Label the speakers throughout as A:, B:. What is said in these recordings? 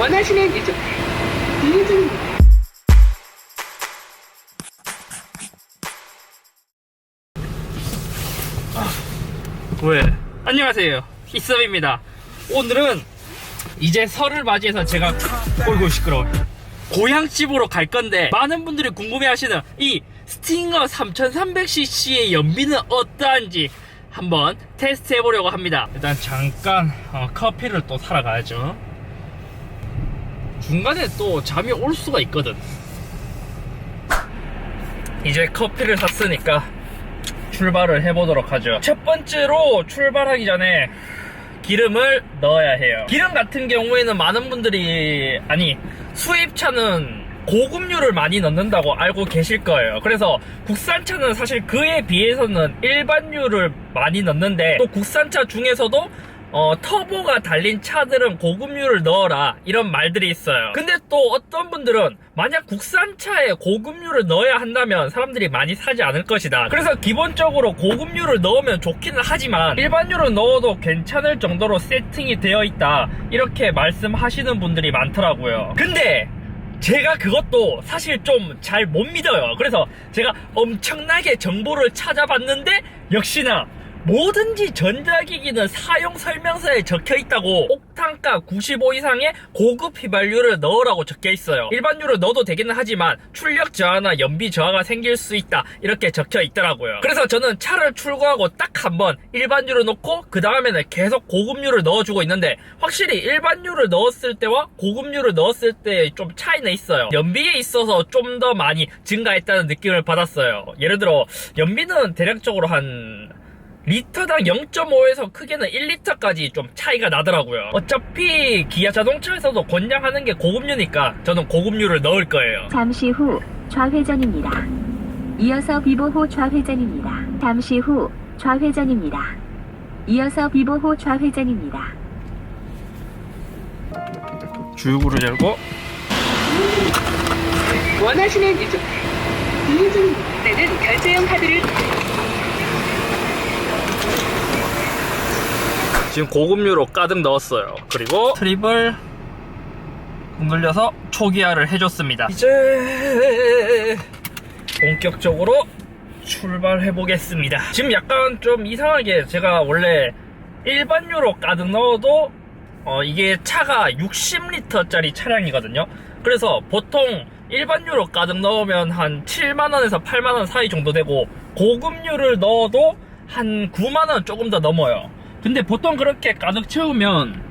A: 원하시는 유족 이유진입니다.
B: 왜? 안녕하세요. 히썸입니다. 오늘은 이제 설을 맞이해서 제가 어이구 시끄러워. 고향집으로 갈 건데 많은 분들이 궁금해하시는 이 스팅어 3300cc의 연비는 어떠한지 한번 테스트 해보려고 합니다. 일단 잠깐 어, 커피를 또 사러 가야죠. 중간에 또 잠이 올 수가 있거든. 이제 커피를 샀으니까 출발을 해보도록 하죠. 첫 번째로 출발하기 전에 기름을 넣어야 해요. 기름 같은 경우에는 많은 분들이 아니 수입차는 고급류를 많이 넣는다고 알고 계실 거예요. 그래서 국산차는 사실 그에 비해서는 일반류를 많이 넣는데 또 국산차 중에서도 어, 터보가 달린 차들은 고급류를 넣어라 이런 말들이 있어요. 근데 또 어떤 분들은 만약 국산차에 고급류를 넣어야 한다면 사람들이 많이 사지 않을 것이다. 그래서 기본적으로 고급류를 넣으면 좋기는 하지만 일반류를 넣어도 괜찮을 정도로 세팅이 되어 있다. 이렇게 말씀하시는 분들이 많더라고요. 근데 제가 그것도 사실 좀 잘 못 믿어요. 그래서 제가 엄청나게 정보를 찾아봤는데 역시나 뭐든지 전자기기는 사용 설명서에 적혀 있다고 옥탄가 95 이상의 고급 휘발유를 넣으라고 적혀 있어요. 일반유를 넣어도 되기는 하지만 출력 저하나 연비 저하가 생길 수 있다 이렇게 적혀 있더라고요. 그래서 저는 차를 출고하고 딱 한 번 일반유를 넣고 그 다음에는 계속 고급유를 넣어주고 있는데 확실히 일반유를 넣었을 때와 고급유를 넣었을 때 좀 차이는 있어요. 연비에 있어서 좀 더 많이 증가했다는 느낌을 받았어요. 예를 들어 연비는 대략적으로 한 리터당 0.5에서 크게는 1리터까지 좀 차이가 나더라고요. 어차피 기아 자동차에서도 권장하는 게 고급류니까 저는 고급류를 넣을 거예요.
C: 잠시 후 좌회전입니다. 이어서 비보호 좌회전입니다. 잠시 후 좌회전입니다. 이어서 비보호 좌회전입니다.
B: 주유구를 열고
A: 원하시는 유족 이유진입니다. 때는 결제용 카드를
B: 지금 고급류로 가득 넣었어요. 그리고 트립을 눌려서 초기화를 해줬습니다. 이제 본격적으로 출발해 보겠습니다. 지금 약간 좀 이상하게 제가 원래 일반유로 가득 넣어도 어, 이게 차가 60리터짜리 차량이거든요. 그래서 보통 일반유로 가득 넣으면 한 7만원에서 8만원 사이 정도 되고 고급유를 넣어도 한 9만원 조금 더 넘어요. 근데 보통 그렇게 가득 채우면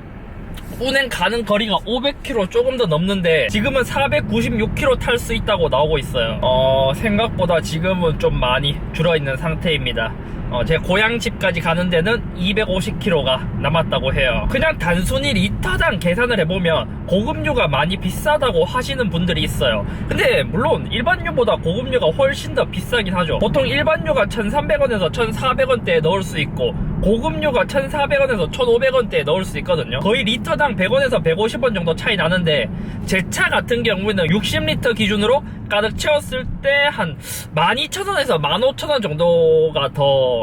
B: 운행 가는 거리가 500km 조금 더 넘는데 지금은 496km 탈 수 있다고 나오고 있어요. 어, 생각보다 지금은 좀 많이 줄어있는 상태입니다. 어, 제 고향집까지 가는 데는 250km가 남았다고 해요. 그냥 단순히 리터당 계산을 해보면 고급류가 많이 비싸다고 하시는 분들이 있어요. 근데 물론 일반유보다 고급류가 훨씬 더 비싸긴 하죠. 보통 일반유가 1,300원에서 1,400원대에 넣을 수 있고 고급류가 1,400원에서 1,500원대에 넣을 수 있거든요. 거의 리터당 100원에서 150원 정도 차이 나는데 제 차 같은 경우에는 60리터 기준으로 가득 채웠을 때 한 12,000원에서 15,000원 정도가 더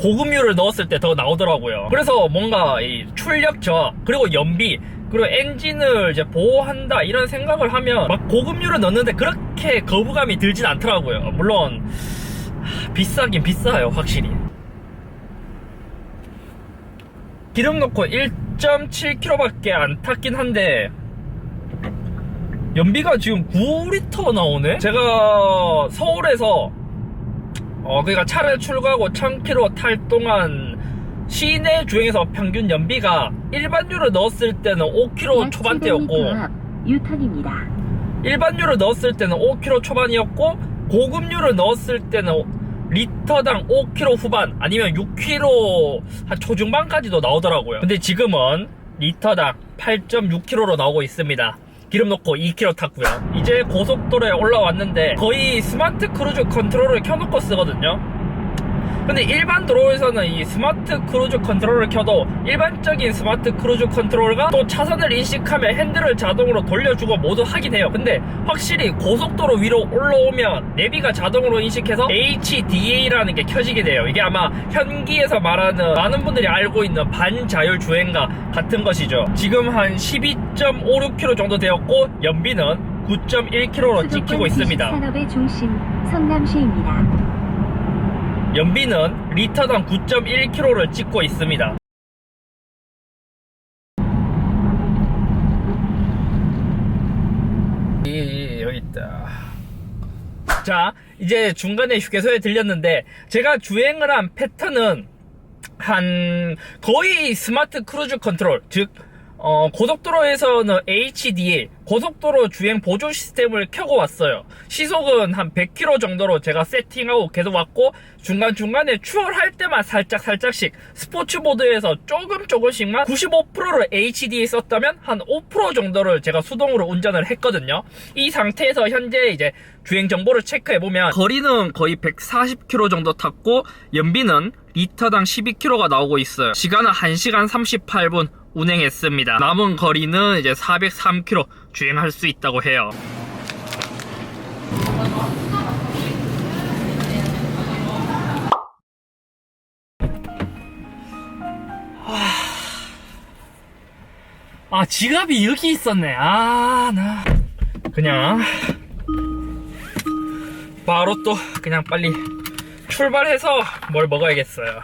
B: 고급류를 넣었을 때 더 나오더라고요. 그래서 뭔가 이 출력 저하 그리고 연비 그리고 엔진을 이제 보호한다 이런 생각을 하면 막 고급류를 넣는데 그렇게 거부감이 들진 않더라고요. 물론 하, 비싸긴 비싸요 확실히. 기름 넣고 1.7km밖에 안 탔긴 한데 연비가 지금 9리터 나오네? 제가 서울에서 어 그러니까 차를 출고하고 1000km 탈 동안 시내 주행에서 평균 연비가 일반유를 넣었을 때는 5km
C: 약
B: 초반대였고
C: 700m 앞 유턴입니다.
B: 일반유를 넣었을 때는 5km 초반이었고 고급유를 넣었을 때는 리터당 5km 후반 아니면 6km 한 초중반까지도 나오더라고요. 근데 지금은 리터당 8.6km로 나오고 있습니다. 기름 넣고 2km 탔고요. 이제 고속도로에 올라왔는데 거의 스마트 크루즈 컨트롤을 켜놓고 쓰거든요. 근데 일반 도로에서는 이 스마트 크루즈 컨트롤을 켜도 일반적인 스마트 크루즈 컨트롤과 또 차선을 인식하면 핸들을 자동으로 돌려주고 모두 하긴 해요. 근데 확실히 고속도로 위로 올라오면 내비가 자동으로 인식해서 HDA라는 게 켜지게 돼요. 이게 아마 현기에서 말하는 많은 분들이 알고 있는 반자율 주행과 같은 것이죠. 지금 한 12.56km 정도 되었고 연비는 9.1km로 찍히고 있습니다.
C: 산업의 중심 성남시입니다.
B: 연비는 리터당 9.1km를 찍고 있습니다. 이, 여기 있다. 자, 이제 중간에 휴게소에 들렸는데 제가 주행을 한 패턴은 한 거의 스마트 크루즈 컨트롤 즉 어, 고속도로에서는 HDA 고속도로 주행 보조 시스템을 켜고 왔어요. 시속은 한 100km 정도로 제가 세팅하고 계속 왔고 중간중간에 추월할 때만 살짝 살짝씩 스포츠 모드에서 조금 조금씩만 95%를 HDA 썼다면 한 5% 정도를 제가 수동으로 운전을 했거든요. 이 상태에서 현재 이제 주행 정보를 체크해 보면 거리는 거의 140km 정도 탔고 연비는 리터당 12km가 나오고 있어요. 시간은 1시간 38분 운행했습니다. 남은 거리는 이제 403km 주행할 수 있다고 해요. 아, 지갑이 여기 있었네. 아, 나. 그냥. 바로 또, 그냥 빨리 출발해서 뭘 먹어야겠어요.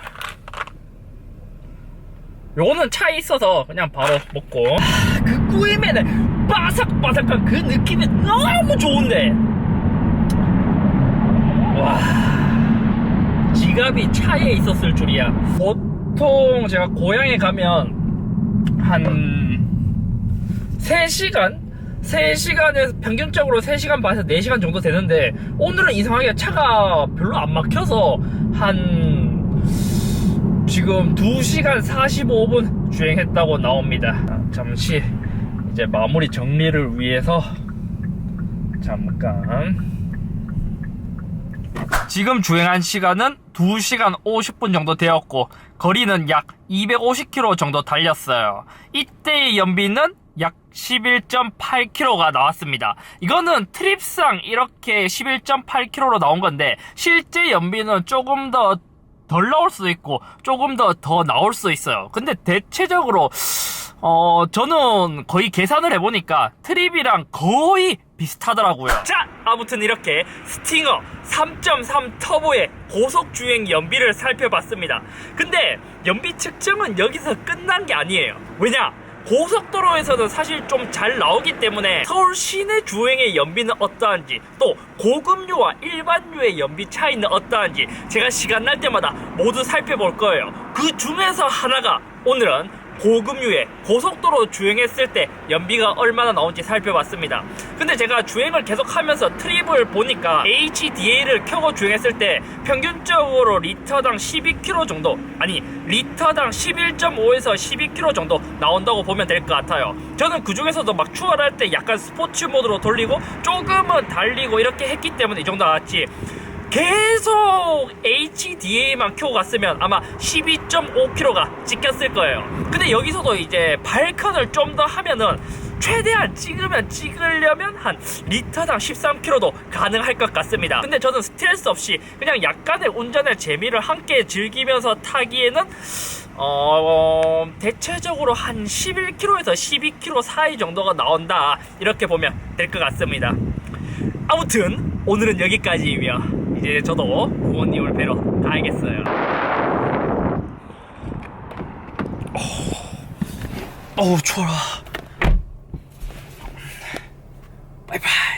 B: 요거는 차에 있어서 그냥 바로 먹고. 아, 그 꾸이면에 바삭바삭한 그 느낌이 너무 좋은데. 와. 지갑이 차에 있었을 줄이야. 보통 제가 고향에 가면 한 3시간? 3시간에서 평균적으로 3시간 반에서 4시간 정도 되는데 오늘은 이상하게 차가 별로 안 막혀서 한 지금 2시간 45분 주행했다고 나옵니다. 아, 잠시 이제 마무리 정리를 위해서 잠깐 지금 주행한 시간은 2시간 50분 정도 되었고 거리는 약 250km 정도 달렸어요. 이때의 연비는 약 11.8km가 나왔습니다. 이거는 트립상 이렇게 11.8km로 나온 건데 실제 연비는 조금 더 덜 나올 수도 있고 조금 더더 나올 수 있어요. 근데 대체적으로 어 저는 거의 계산을 해보니까 트립이랑 거의 비슷하더라고요. 자, 아무튼 이렇게 스팅어 3.3 터보의 고속 주행 연비를 살펴봤습니다. 근데 연비 측정은 여기서 끝난 게 아니에요. 왜냐? 고속도로에서는 사실 좀 잘 나오기 때문에 서울 시내 주행의 연비는 어떠한지 또 고급류와 일반류의 연비 차이는 어떠한지 제가 시간 날 때마다 모두 살펴볼 거예요. 그 중에서 하나가 오늘은 고급류의 고속도로 주행했을 때 연비가 얼마나 나온지 살펴봤습니다. 근데 제가 주행을 계속하면서 트립을 보니까 HDA를 켜고 주행했을 때 평균적으로 리터당 12km 정도 아니 리터당 11.5에서 12km 정도 나온다고 보면 될 것 같아요. 저는 그 중에서도 막 추월할 때 약간 스포츠 모드로 돌리고 조금은 달리고 이렇게 했기 때문에 이 정도 나왔지. 계속 HDA만 켜고 갔으면 아마 12.5km가 찍혔을 거예요. 근데 여기서도 이제 발컨을 좀 더 하면은 최대한 찍으면 찍으려면 한 리터당 13km도 가능할 것 같습니다. 근데 저는 스트레스 없이 그냥 약간의 운전의 재미를 함께 즐기면서 타기에는 어, 대체적으로 한 11km에서 12km 사이 정도가 나온다. 이렇게 보면 될 것 같습니다. 아무튼 오늘은 여기까지이며 이제 저도 부모님을 뵈러 가야겠어요. 어우 추워라. 바이바이.